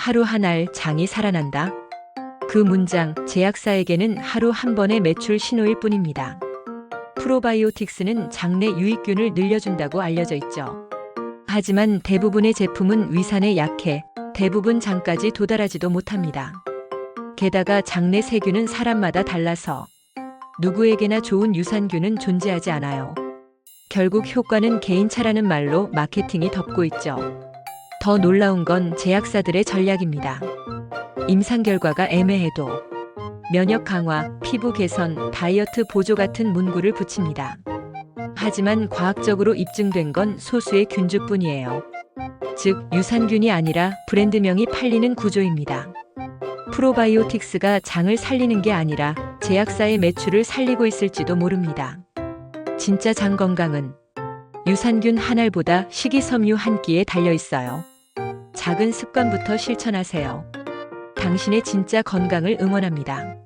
하루 한 알 장이 살아난다. 그 문장 제약사에게는 하루 한 번의 매출 신호일 뿐입니다. 프로바이오틱스는 장내 유익균을 늘려준다고 알려져 있죠. 하지만 대부분의 제품은 위산에 약해 대부분 장까지 도달하지도 못합니다. 게다가 장내 세균은 사람마다 달라서 누구에게나 좋은 유산균은 존재하지 않아요. 결국 효과는 개인차라는 말로 마케팅이 덮고 있죠. 더 놀라운 건 제약사들의 전략입니다. 임상 결과가 애매해도 면역 강화, 피부 개선, 다이어트 보조 같은 문구를 붙입니다. 하지만 과학적으로 입증된 건 소수의 균주뿐이에요. 즉, 유산균이 아니라 브랜드명이 팔리는 구조입니다. 프로바이오틱스가 장을 살리는 게 아니라 제약사의 매출을 살리고 있을지도 모릅니다. 진짜 장 건강은 유산균 한 알보다 식이섬유 한 끼에 달려 있어요. 작은 습관부터 실천하세요. 당신의 진짜 건강을 응원합니다.